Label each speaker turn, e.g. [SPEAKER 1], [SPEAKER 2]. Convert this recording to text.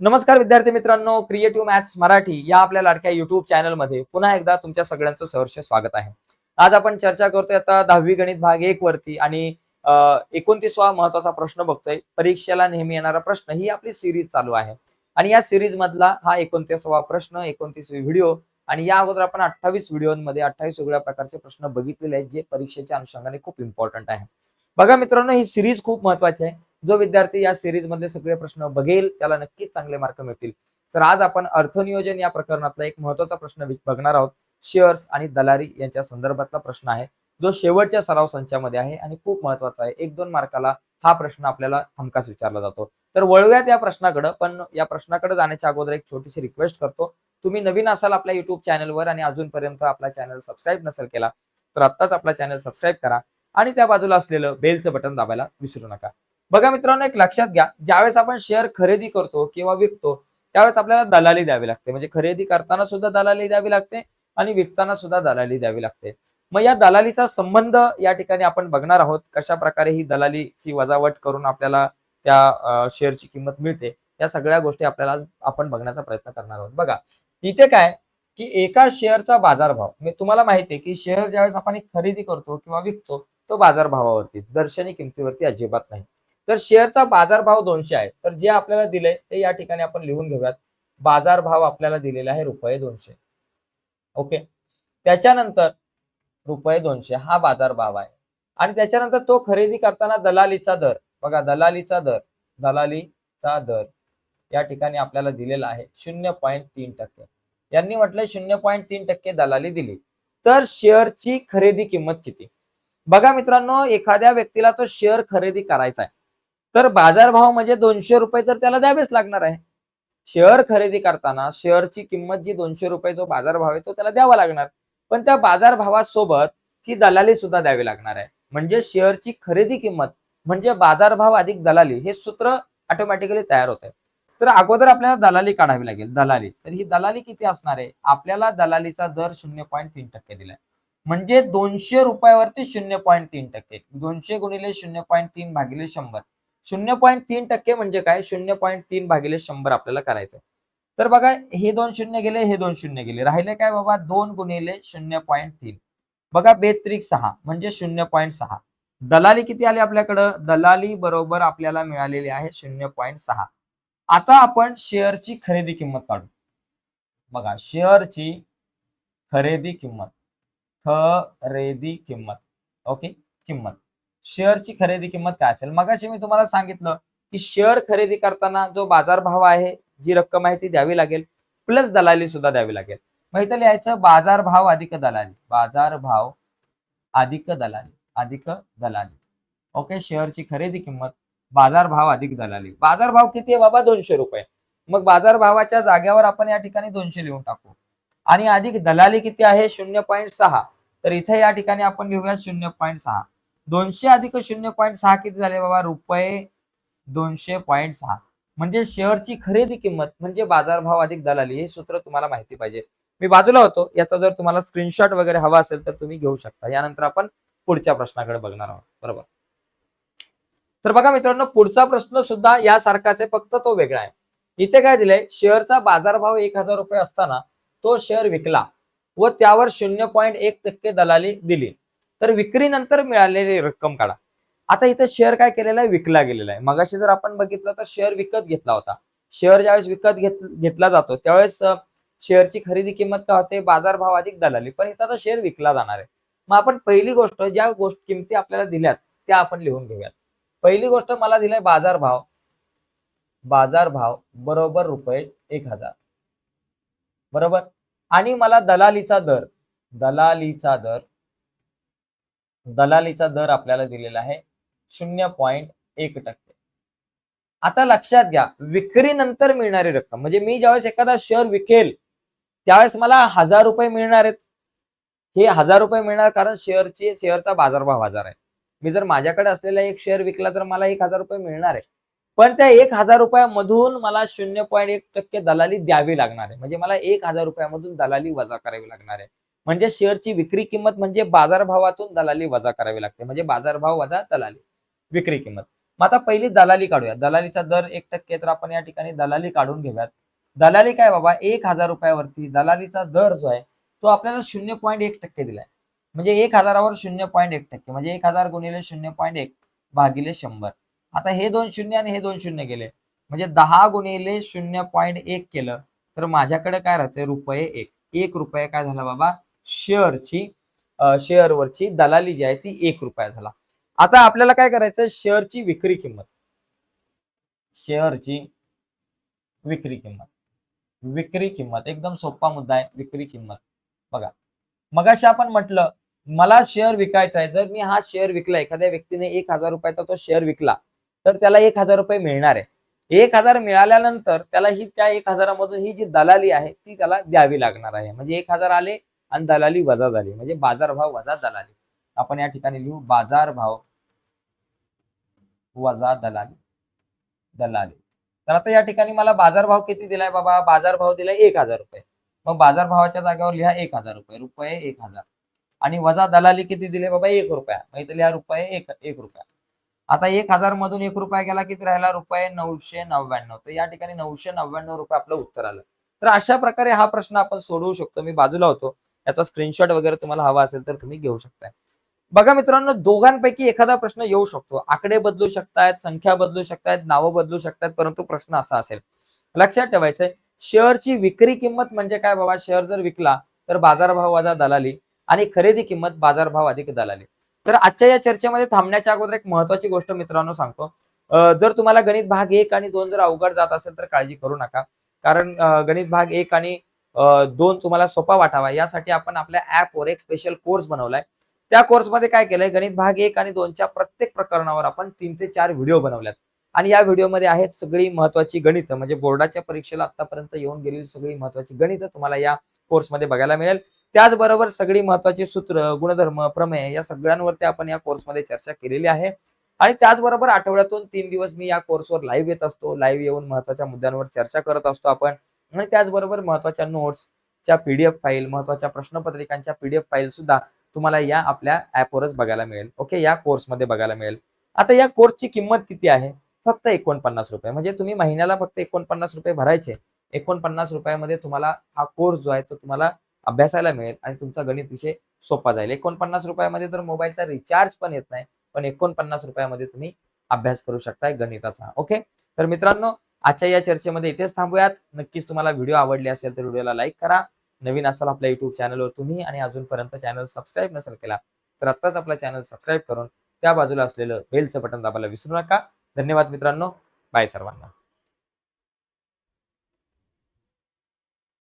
[SPEAKER 1] नमस्कार विद्यार्थी मित्रांनो क्रिएटिव्ह मॅथ्स मराठी या आपल्या लाडक्या युट्यूब चॅनलमध्ये पुन्हा एकदा तुमच्या सगळ्यांचं सहर्ष स्वागत आहे. आज आपण चर्चा करतोय आता दहावी गणित भाग एक वरती आणि एकोणतीसवा महत्त्वाचा प्रश्न बघतोय. परीक्षेला नेहमी येणारा प्रश्न ही आपली सिरीज चालू आहे. आणि या सिरीज मधला हा एकोणतीसवा प्रश्न एकोणतीसवी व्हिडिओ आणि या अगोदर आपण अठ्ठावीस व्हिडिओमध्ये अठ्ठावीस वेगळ्या प्रकारचे प्रश्न बघितलेले आहेत जे परीक्षेच्या अनुषंगाने खूप इम्पॉर्टंट आहे. बघा मित्रांनो ही सिरीज खूप महत्वाची आहे. जो विद्यार्थी या सिरीज मधले सगळे प्रश्न बघेल त्याला नक्कीच चांगले मार्क मिळतील. तर आज आपण अर्थनियोजन या प्रकरणातला एक महत्त्वाचा प्रश्न बघणार आहोत. शेअर्स आणि दलारी यांच्या संदर्भातला प्रश्न आहे. जो शेवटच्या सराव संचामध्ये आहे आणि खूप महत्त्वाचा आहे. एक दोन मार्काला हा प्रश्न आपल्याला हमखास विचारला जातो. तर वळूयात या प्रश्नाकडे पण या प्रश्नाकडे जाण्याच्या अगोदर एक छोटीशी रिक्वेस्ट करतो. तुम्ही नवीन असाल आपल्या युट्यूब चॅनलवर आणि अजूनपर्यंत आपला चॅनल सबस्क्राईब नसेल केला तर आत्ताच आपला चॅनल सबस्क्राईब करा आणि त्या बाजूला असलेलं बेलचं बटन दाबायला विसरू नका. बघा मित्रांनो एक लक्षात घ्या. ज्यावेळेस आपण शेअर खरेदी करतो किंवा विकतो त्यावेळेस आपल्याला दलाली द्यावी लागते. म्हणजे खरेदी करताना सुद्धा दलाली द्यावी लागते आणि विकताना सुद्धा दलाली द्यावी लागते. मग या दलालीचा संबंध या ठिकाणी आपण बघणार आहोत. कशा प्रकारे ही दलालीची वजावट करून आपल्याला त्या शेअरची किंमत मिळते या सगळ्या गोष्टी आपल्याला आपण बघण्याचा प्रयत्न करणार आहोत. बघा इथे काय? की एका शेअरचा बाजारभाव मी तुम्हाला माहिती आहे की शेअर ज्यावेळेस आपण खरेदी करतो किंवा विकतो तो बाजारभावावरती दर्शनी किमतीवरती अजिबात नाही. तर शेअरचा बाजारभाव दोनशे आहे. तर जे आपल्याला दिले ते या ठिकाणी आपण लिहून घेऊयात. बाजारभाव आपल्याला दिलेला आहे रुपये दोनशे. ओके? त्याच्यानंतर रुपये दोनशे हा बाजारभाव आहे. आणि त्याच्यानंतर तो खरेदी करताना दलालीचा दर. बघा दलालीचा दर. दलालीचा दर या ठिकाणी आपल्याला दिलेला आहे शून्य पॉईंट तीन टक्के. यांनी म्हटलंय शून्य पॉईंट तीन टक्के दलाली दिली. तर शेअरची खरेदी किंमत किती? बघा मित्रांनो एखाद्या व्यक्तीला तो शेअर खरेदी करायचा आहे. तर बाजारभाव म्हणजे दोनशे रुपये तर त्याला द्यावेच लागणार आहे. शेअर खरेदी करताना शेअरची किंमत जी दोनशे रुपये जो बाजारभाव आहे तो त्याला द्यावा लागणार. पण त्या बाजारभावासोबत ही दलाली सुद्धा द्यावी लागणार आहे. म्हणजे शेअरची खरेदी किंमत म्हणजे बाजारभाव अधिक दलाली हे सूत्र ऑटोमॅटिकली तयार होत आहे तर अगोदर आपल्याला दलाली काढावी लागेल दलाली. तर ही दलाली किती असणार आहे? आपल्याला दलालीचा दर शून्य पॉईंट तीन टक्के दिलाय. म्हणजे दोनशे रुपयावरती शून्य पॉईंट तीन टक्के. दोनशे गुणिले शून्य पॉईंट तीन भागिले शंभर. शून्य पॉईंट तीन टक्के म्हणजे काय? शून्य पॉईंट तीन भागिले शंभर आपल्याला करायचं तर बघा हे दोन शून्य गेले हे दोन शून्य गेले. राहिले काय बाबा? दोन गुणिले शून्य पॉईंट तीन. बघा बेत्रिक सहा म्हणजे शून्य पॉईंट सहा. दलाली किती आली आपल्याकडं? दलाली बरोबर आपल्याला मिळालेली आहे शून्य पॉईंट सहा. आता आपण शेअरची खरेदी किंमत काढू. बघा शेअरची खरेदी किंमत. खरेदी किंमत. ओके? किंमत. शेअरची खरेदी किंमत काय असेल? मगाशी मी तुम्हाला सांगितलं की शेअर खरेदी करताना जो बाजारभाव आहे जी रक्कम आहे ती द्यावी लागेल प्लस दलाली सुद्धा द्यावी लागेल. मग इथं लिहायचं बाजारभाव अधिक दलाली. बाजारभाव अधिक दलाली. अधिक दलाली. ओके? शेअरची खरेदी किंमत बाजारभाव अधिक दलाली. बाजारभाव किती आहे बाबा? दोनशे रुपये. मग बाजारभावाच्या जाग्यावर आपण या ठिकाणी दोनशे लिहून टाकू. आणि अधिक दलाली किती आहे? शून्य पॉईंट सहा. तर इथे या ठिकाणी आपण लिहूया शून्य पॉईंट सहा. दोनशे अधिक शून्य पॉईंट सहा किती झाले बाबा? रुपये दोनशे पॉईंट सहा. म्हणजे शेअरची खरेदी किंमत म्हणजे बाजारभाव अधिक दलाली हे सूत्र तुम्हाला माहिती पाहिजे. मी बाजूला होतो याचा जर तुम्हाला स्क्रीनशॉट वगैरे हवा असेल तर तुम्ही घेऊ शकता. यानंतर आपण पुढच्या प्रश्नाकडे बघणार आहोत. बरोबर? तर बघा मित्रांनो पुढचा प्रश्न सुद्धा यासारखाच आहे फक्त तो वेगळा आहे. इथे काय दिलंय? शेअरचा बाजारभाव एक हजार रुपये असताना तो शेअर विकला व त्यावर शून्य पॉईंट एक टक्के दलाली दिली. तर विक्रीनंतर मिळालेली रक्कम काढा. आता इथं शेअर काय केलेला आहे? विकला गेलेला आहे. मगाशी जर आपण बघितलं तर शेअर विकत घेतला होता. शेअर ज्यावेळेस विकत घेत घेतला जातो त्यावेळेस शेअरची खरेदी किंमत काय होते? बाजारभाव अधिक दलाली. पण इथं आता शेअर विकला जाणार आहे. मग आपण पहिली गोष्ट ज्या गोष्ट किमती आपल्याला दिल्यात त्या आपण लिहून घेऊयात. पहिली गोष्ट मला दिलाय बाजारभाव बाजारभाव बरोबर रुपये एक हजार. बरोबर? आणि मला दलालीचा दर. दलालीचा दर दलालीचा दर आपल्याला दिलेला आहे शून्य पॉईंट एक टक्के. आता लक्षात घ्या विक्रीनंतर मिळणारी रक्कम म्हणजे मी ज्यावेळेस एखादा शेअर विकेल त्यावेळेस मला हजार रुपये मिळणार आहेत. हे हजार रुपये मिळणार कारण शेअरची शेअरचा बाजारभाव हजार आहे. मी जर माझ्याकडे असलेला एक शेअर विकला तर मला एक हजार रुपये मिळणार आहे. पण त्या एक हजार रुपयामधून मला शून्य पॉईंट एक टक्के दलाली द्यावी लागणार आहे. म्हणजे मला एक हजार रुपयामधून दलाली वजा करावी लागणार आहे. म्हणजे शेअरची विक्री किंमत म्हणजे बाजारभावातून दलाली वजा करावी लागते. म्हणजे बाजारभाव वजा दलाली. विक्री किंमत. मग आता पहिली दलाली काढूया. दलालीचा दर एक टक्के तर आपण या ठिकाणी दलाली काढून घेऊयात. दलाली काय बाबा? एक हजार रुपयावरती दलालीचा दर जो आहे तो आपल्याला शून्य पॉईंट एक टक्के दिलाय. म्हणजे एक हजारावर शून्य पॉईंट एक टक्के. म्हणजे एक हजार गुणिले शून्य पॉईंट एक भागिले शंभर. आता हे दोन शून्य आणि हे दोन शून्य गेले. म्हणजे दहा गुणिले शून्य पॉईंट एक केलं तर माझ्याकडे काय राहते रुपये एक. एक रुपये काय झाला बाबा? शेअरची शेअरवरची दलाली जी आहे ती एक रुपया झाला. आता आपल्याला काय करायचं शेअरची विक्री किंमत. शेअरची विक्री किंमत. विक्री किंमत. एकदम सोपा मुद्दा आहे. विक्री किंमत. बघा. मगाशी आपण म्हटलं मला शेअर विकायचा आहे. जर मी हा शेअर विकला एखाद्या व्यक्तीने एक हजार रुपयाचा तो शेअर विकला तर त्याला एक हजार रुपये मिळणार आहे. एक हजार मिळाल्यानंतर त्याला ही त्या एक हजारामधून ही जी दलाली आहे ती त्याला द्यावी लागणार आहे. म्हणजे एक हजार आले आणि दलाली वजा झाली. म्हणजे बाजारभाव वजा दलाली. आपण या ठिकाणी लिहू बाजारभाव वजा दलाली. दलाली. तर आता या ठिकाणी मला बाजारभाव किती दिलाय बाबा? बाजारभाव दिलाय एक हजार रुपये. मग बाजारभावाच्या जागेवर लिहा एक हजार रुपये. रुपये एक हजार. आणि वजा दलाली किती दिले बाबा? एक रुपया. मग इथे लिहा रुपये एक एक रुपया. आता एक हजार मधून एक रुपया गेला किती राहिला? रुपये नऊशे नव्याण्णव. तर या ठिकाणी नऊशे नव्याण्णव रुपये आपलं उत्तर आलं. तर अशा प्रकारे हा प्रश्न आपण सोडवू शकतो. मी बाजूला होतो. याचा स्क्रीनशॉट वगैरे तुम्हाला हवा असेल तर तुम्ही घेऊ शकताय. बघा मित्रांनो दोघांपैकी एखादा प्रश्न येऊ शकतो. आकडे बदलू शकतायत संख्या बदलू शकतायत नावं बदलू शकतात परंतु प्रश्न असा असेल. लक्षात ठेवायचंय शेअरची विक्री किंमत म्हणजे काय बाबा? शेअर जर विकला तर बाजारभाव वजा दलाली आणि खरेदी किंमत बाजारभाव अधिक दलाली. तर आजच्या या चर्चेमध्ये थांबण्याच्या अगोदर एक महत्वाची गोष्ट मित्रांनो सांगतो. जर तुम्हाला गणित भाग एक आणि दोन जर अवघड जात असेल तर काळजी करू नका. कारण गणित भाग एक आणि दोन तुम्हाला सोपा वाटावा. यासाठी आपण आपल्या ऍपवर एक स्पेशल कोर्स बनवलाय. त्या कोर्समध्ये काय केलंय? गणित भाग एक आणि दोनच्या प्रत्येक प्रकरणावर आपण तीन ते चार व्हिडिओ बनवल्यात. आणि या व्हिडिओमध्ये आहेत सगळी महत्वाची गणित. म्हणजे बोर्डाच्या परीक्षेला आतापर्यंत येऊन गेलेली सगळी महत्वाची गणित तुम्हाला या कोर्समध्ये बघायला मिळेल. त्याचबरोबर सगळी महत्वाची सूत्र गुणधर्म प्रमेय या सगळ्यांवरती आपण या कोर्समध्ये चर्चा केलेली आहे. आणि त्याचबरोबर आठवड्यातून तीन दिवस मी या कोर्सवर लाईव्ह येत असतो. लाईव्ह येऊन महत्त्वाच्या मुद्द्यांवर चर्चा करत असतो आपण. आणि त्याचबरोबर महत्त्वाच्या नोट्सच्या पीडीएफ फाईल महत्त्वाच्या प्रश्नपत्रिकांच्या पीडीएफ फाईल सुद्धा तुम्हाला या आपल्या ऍपवरच बघायला मिळेल. ओके या कोर्समध्ये बघायला मिळेल. आता या कोर्सची किंमत किती आहे? फक्त एकोणपन्नास रुपये. म्हणजे तुम्ही महिन्याला फक्त एकोणपन्नास रुपये भरायचे. एकोणपन्नास रुपयामध्ये तुम्हाला हा कोर्स जो आहे तो तुम्हाला अभ्यासायला मिळेल आणि तुमचा गणित विषय सोपा जाईल. एकोणपन्नास रुपयामध्ये तर मोबाईलचा रिचार्ज पण येत नाही पण एकोणपन्नास रुपयामध्ये तुम्ही अभ्यास करू शकताय गणिताचा. ओके तर मित्रांनो आजच्या या चर्चेमध्ये इथेच थांबूयात. नक्कीच तुम्हाला व्हिडिओ आवडले असेल तर व्हिडिओला लाईक करा. नवीन असाल आपल्या युट्यूब चॅनलवर तुम्ही आणि अजूनपर्यंत चॅनल सबस्क्राईब नसेल केला तर आत्ताच आपला चॅनल सबस्क्राईब करून त्या बाजूला असलेलं बेलचं बटन दाबायला विसरू नका. धन्यवाद मित्रांनो. बाय सर्वांना.